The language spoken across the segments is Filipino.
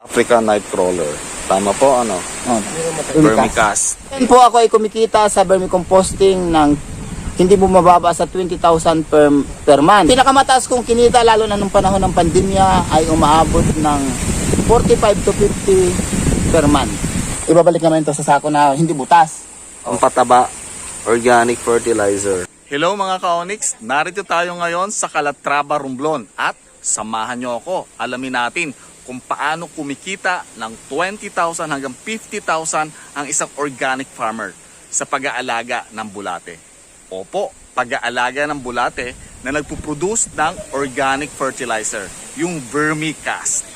African Nightcrawler. Tama po, ano? Oh, Vermicast. Yan po ako ay kumikita sa vermicomposting ng hindi bumababa sa 20,000 per, per month. Pinakamataas kong kinita lalo na nung panahon ng pandemya ay umaabot ng 45 to 50 per month. Ibabalik naman ito sa sako na hindi butas. Ang pataba, organic fertilizer. Hello mga ka-Onyx, narito tayo ngayon sa Calatrava, Romblon at samahan nyo ako. Alamin natin kung paano kumikita ng 20,000 hanggang 50,000 ang isang organic farmer sa pag-aalaga ng bulate. Opo, pag-aalaga ng bulate na nagpuproduce ng organic fertilizer, yung vermicast.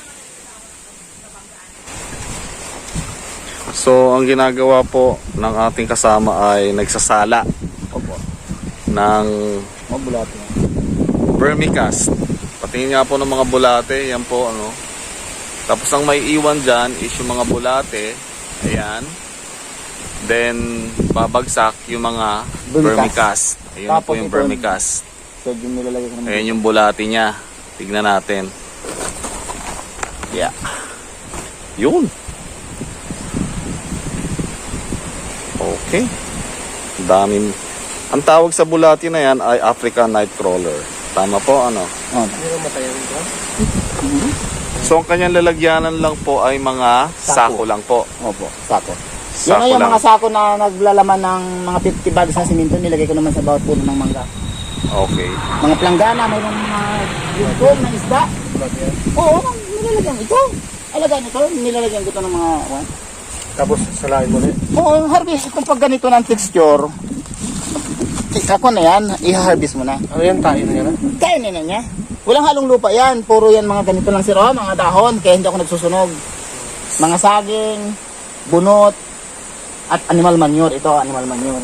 So, ang ginagawa po ng ating kasama ay nagsasala Opo. ng Mabulat na. vermicast. Patingin nga po ng mga bulate, yan po ano. Tapos ang may iwan dyan is yung mga bulate, ayan. Then, babagsak yung mga vermicast. Ayun po yung vermicast. So, yung nilalagay ko. Ayan yung bulate niya. Tignan natin. Yeah. Yun. Okay. Daming. Ang tawag sa bulati na yan ay African Nightcrawler. Tama po, ano? Oh. So, ang kanyang lalagyanan lang po ay mga sako, Sako. lang po. Opo, sako. Sako Yan na yung lang. mga sako na naglalaman ng mga 50 bags na simento, nilagay ko naman sa bawat puno ng mangga. Okay. Mga planggana, mayroong mga yugtong na isda. Oo, nilalagyan ito. Alagaan ito, nilalagyan ko ito ng mga... What? Tapos salain mo ulit. Oo, harvest. Kung pag ganito ng texture, ako na yan, i-harvest mo na. Ano yan? Tain na yan? Kaya na niya. Walang halong lupa yan. Puro yan mga ganito lang sir. Oh, mga dahon. Kaya hindi ako nagsusunog. Mga saging, bunot, at animal manure. Ito, animal manure.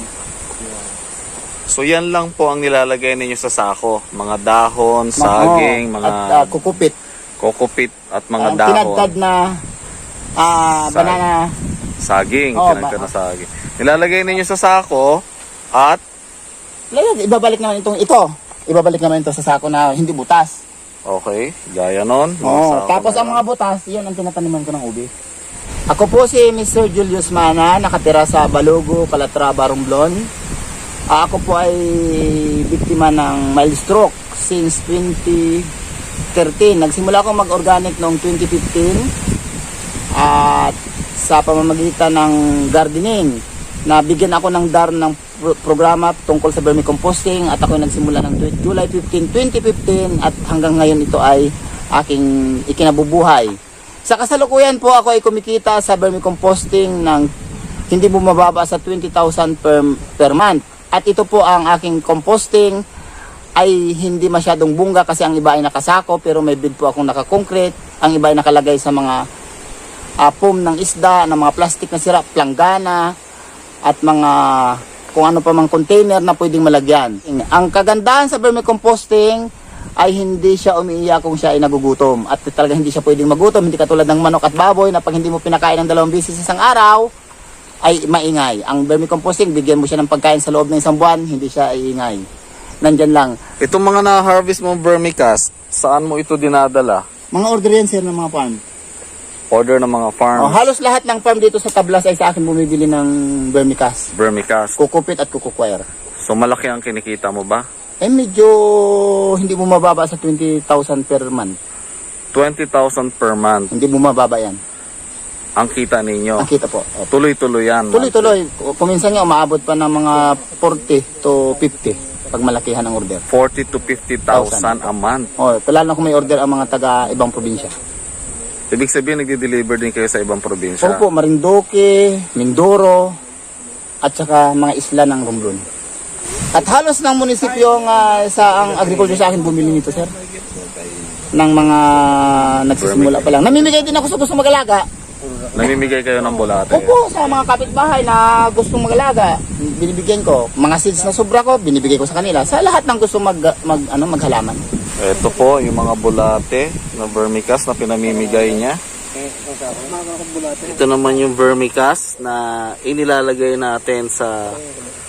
So, yan lang po ang nilalagay ninyo sa sako. Mga dahon, saging, Oo, mga At ah, kukupit. kokopit at mga Ang dahon. tinadtad na ah, Sag- banana. Saging, Oo, tinagtad ba- na saging. Nilalagay ninyo sa sako at Layag, ibabalik naman itong ito. Ibabalik naman ito sa sako na hindi butas. okay, gaya nun. Oo, tapos ang mga butas, yan ang tinataniman ko ng ubi. Ako po si Mr. Julius Mana, nakatira sa Balugo, Calatrava, Romblon. Ah, ako po ay biktima ng mild stroke since 2013. Nagsimula ako mag-organic noong 2015 at sa pamamagitan ng gardening. Nabigyan ako ng DAR ng programa tungkol sa vermicomposting at ako nagsimula ng July 15, 2015 at hanggang ngayon ito ay aking ikinabubuhay. Sa kasalukuyan po ako ay kumikita sa vermicomposting ng hindi bumababa sa 20,000 per, per month. At ito po ang aking composting ay hindi masyadong bunga kasi ang iba ay nakasako pero may bid po akong nakakoncrete. Ang iba ay nakalagay sa mga uh, foam ng isda, ng mga plastic na sira, planggana, at mga kung ano pa mang container na pwedeng malagyan. Ang kagandahan sa vermicomposting ay hindi siya umiiyak kung siya ay nagugutom. At talaga hindi siya pwedeng magutom. Hindi katulad ng manok at baboy na pag hindi mo pinakain ng dalawang bisis sa isang araw, ay maingay. Ang vermicomposting, bigyan mo siya ng pagkain sa loob ng isang buwan, hindi siya iingay. Nandyan lang. Itong mga na-harvest mong vermicast, saan mo ito dinadala? Mga order yan sir ng mga farm. Order ng mga farms, Oh, halos lahat ng farm dito sa Tablas ay sa akin bumibili ng vermicast. vermicast. Kukupit at kukukwire. So malaki ang kinikita mo ba? Eh medyo hindi bumababa sa 20,000 per month. 20,000 per month Hindi bumababa yan. ang kita ninyo. Ang kita po. Opo. Tuloy-tuloy yan. Tuloy-tuloy. Kuminsan nga umaabot pa ng mga 40 to 50 pag malakihan ang order. 40 to 50,000 a month. Oh, lalo na kung may order ang mga taga ibang probinsya. Ibig sabihin, nagde-deliver din kayo sa ibang probinsya. Opo, Marinduque, Mindoro, at saka mga isla ng Romblon. At halos ng munisipyo nga sa ang agriculture sa akin bumili nito, sir. Ng mga nagsisimula pa lang. Namimigay din ako sa gusto mag-alaga. Namimigay kayo ng bulate. Opo, sa mga kapitbahay na gustong mag-alaga, binibigyan ko. Mga seeds na sobra ko, binibigay ko sa kanila. Sa lahat ng gusto mag, mag, ano, maghalaman. Ito po, yung mga bulate na vermicast na pinamimigay niya. Ito naman yung vermicast na inilalagay natin sa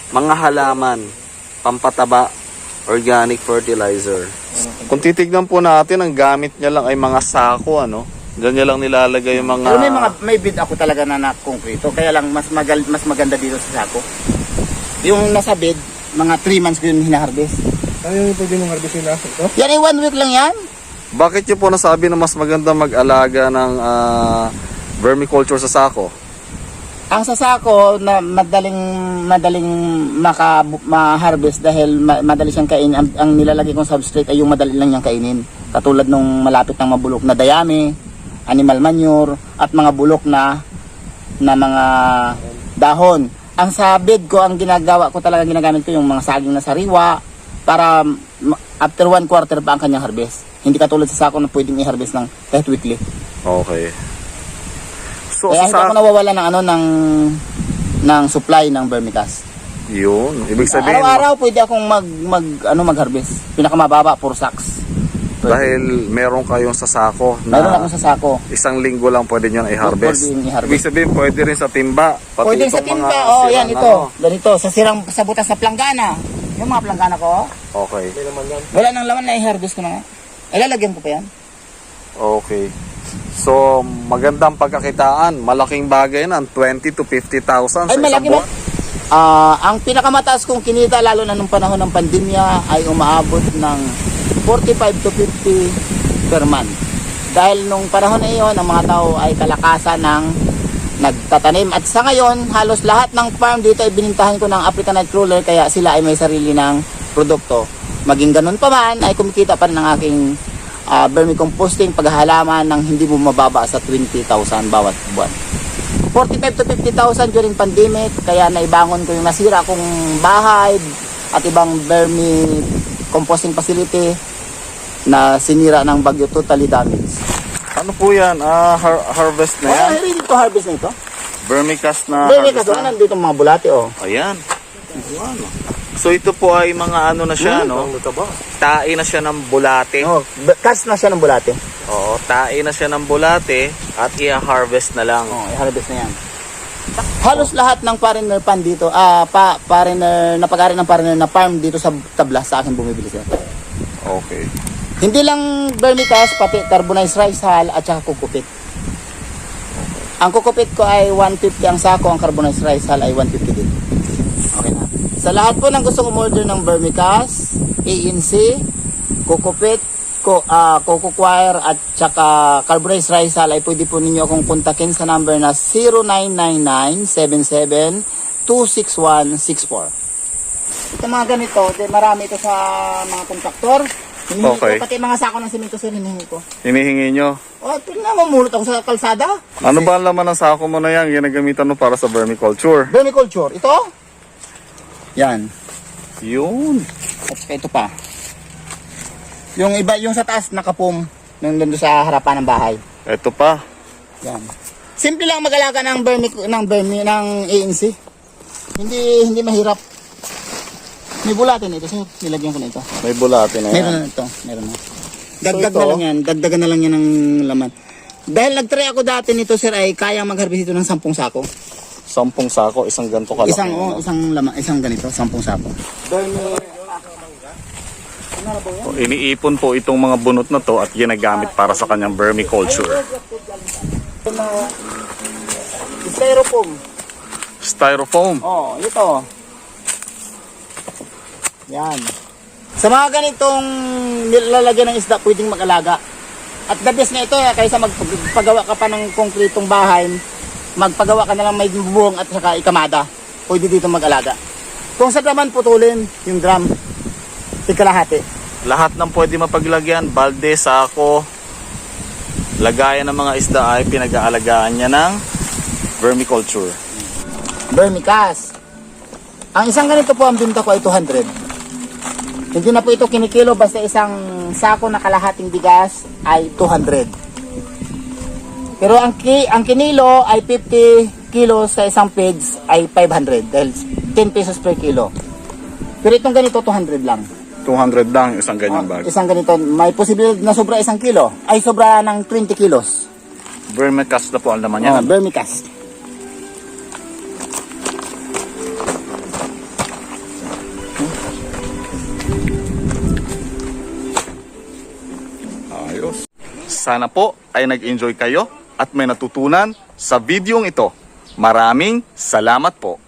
mga halaman, pampataba, organic fertilizer. Kung titignan po natin, ang gamit niya lang ay mga sako, ano? Diyan niya lang nilalagay yung mga... Pero may mga may bid ako talaga na na konkreto. Kaya lang mas magal, mas maganda dito sa sako. Yung nasa bid, mga 3 months ko yun hinaharvest. Ano yung pwede mong harvestin na? Ito? Yan ay one week lang yan. Bakit niyo po nasabi na mas maganda mag-alaga ng ah, vermiculture sa sako? Ang sasako na madaling madaling maka ma-harvest dahil ma- madali siyang kainin. Ang, ang nilalagay kong substrate ay yung madali lang niyang kainin. Katulad nung malapit ng mabulok na dayami, animal manure at mga bulok na na mga dahon. Ang sa bed ko, ang ginagawa ko talaga ginagamit ko yung mga saging na sariwa para after one quarter pa ang kanyang harvest. Hindi katulad sa sako na pwedeng i-harvest ng kahit weekly. Okay. So, Kaya sa hindi ako nawawala ng ano ng ng supply ng vermicast. Yun. Ibig sabihin, Araw-araw pwede akong mag mag ano mag-harvest. Pinakamababa puro sacks. dahil meron kayong sa sako na Meron akong sa sako. isang linggo lang pwede nyo na i-harvest. Pwede i-harvest. Ibig sabihin, pwede rin sa timba. Pati Pwede sa timba. Oh, yan ito. ano. Ganito sa sirang sa butas sa planggana. Yung mga planggana ko. Okay. Hindi naman yan. wala nang laman na i-harvest ko na nga. Ilalagyan ko pa yan. Okay. So, magandang pagkakitaan. Malaking bagay na. 20 to 50,000 sa Ay, isang malaki ba? buwan. Ah, ang pinakamataas kong kinita lalo na nung panahon ng pandemya ay umaabot ng 45 to 50 per month. Dahil nung panahon na iyon, ang mga tao ay kalakasan ng nagtatanim. At sa ngayon, halos lahat ng farm dito ay binintahan ko ng African Night Crawler kaya sila ay may sarili ng produkto. Maging ganun pa man, ay kumikita pa rin ang aking ah, vermicomposting paghahalaman ng hindi bumababa sa 20,000 bawat buwan. 45 to 50,000 during pandemic kaya naibangon ko yung nasira kong bahay at ibang vermi composting facility na sinira ng bagyo totally damaged. Ano po yan? Ah, har- harvest na yan? Oh, ready to harvest na ito. Vermicast na harvest kasi na? nandito mga bulate oh. Ayan. Ano? So ito po ay mga ano na siya, no? Ang mataba. Tae na siya ng bulate. Oh, cast na siya ng bulate. Oo, tae na siya ng bulate at i-harvest na lang. Oh, i-harvest na yan. Halos lahat ng foreigner pan dito, ah, pa, foreigner, napag-ari ng foreigner na farm dito sa tabla sa akin bumibili sila. Okay. Hindi lang vermicast, pati carbonized rice hull at saka kukupit. Ang kukupit ko ay 150 ang sako, ang carbonized rice hull ay 150 din. Okay na. Sa lahat po ng gustong umorder ng vermicast, ANC, kukupit, ko, ah Coco Choir at saka carbonized rice hull ay pwede po ninyo akong kontakin sa number na 0999-77-26164. Ito mga ganito, marami ito sa mga kontraktor. Hinihingi Okay. ko, pati mga sako ng simento sir, hinihingi ko. Hinihingi nyo. O, tingnan mo, mulot ako sa kalsada. Ano ba ang laman ng sako mo na yan? Ginagamitan mo para sa vermiculture. Vermiculture, ito? Yan. Yun. At saka ito pa. Yung iba, yung sa taas, nakapum. Nung doon sa harapan ng bahay. Ito pa. Yan. Simple lang mag-alaga ng vermi, ng vermi, ng ANC. Hindi, hindi mahirap. May bulatin ito, sir. Nilagyan ko na ito. May bulate na yan. Meron na ito. Meron na. Dagdag ito? na lang yan. Dagdagan na lang yan ng laman. Dahil nag-try ako dati nito, sir, ay kaya mag-harvest ito ng 10 sako. Sampung sako, isang ganito kalaki. Isang, oh, isang laman, isang ganito, 10 sako. Oh, iniipon po itong mga bunot na to at ginagamit para sa kanyang vermiculture. Styrofoam. Styrofoam. Oh, ito. Yan. Sa mga ganitong nilalagyan ng isda, pwedeng mag-alaga. At the best nga ito, eh, kaysa magpagawa ka pa ng konkretong bahay, magpagawa ka na lang may bubuong at saka ikamada. Pwede dito mag-alaga. Kung sa naman putulin, yung drum, ikalahati. Lahat ng pwede mapaglagyan, balde, sako, lagayan ng mga isda ay pinag-aalagaan niya ng vermiculture. Vermicast. Ang isang ganito po ang binta ko ay 200. Hindi na po ito kinikilo basta isang sako na kalahating bigas ay 200. Pero ang ki ang kinilo ay 50 kilos sa isang pigs ay 500 dahil 10 pesos per kilo. Pero itong ganito 200 lang. 200 lang isang ganyang bag. Isang ganito may posibilidad na sobra isang kilo ay sobra ng 20 kilos. Vermicast na po ang laman Oh, yan. vermicast. Ayos. sana po ay nag-enjoy kayo at may natutunan sa videong ito. Maraming salamat po.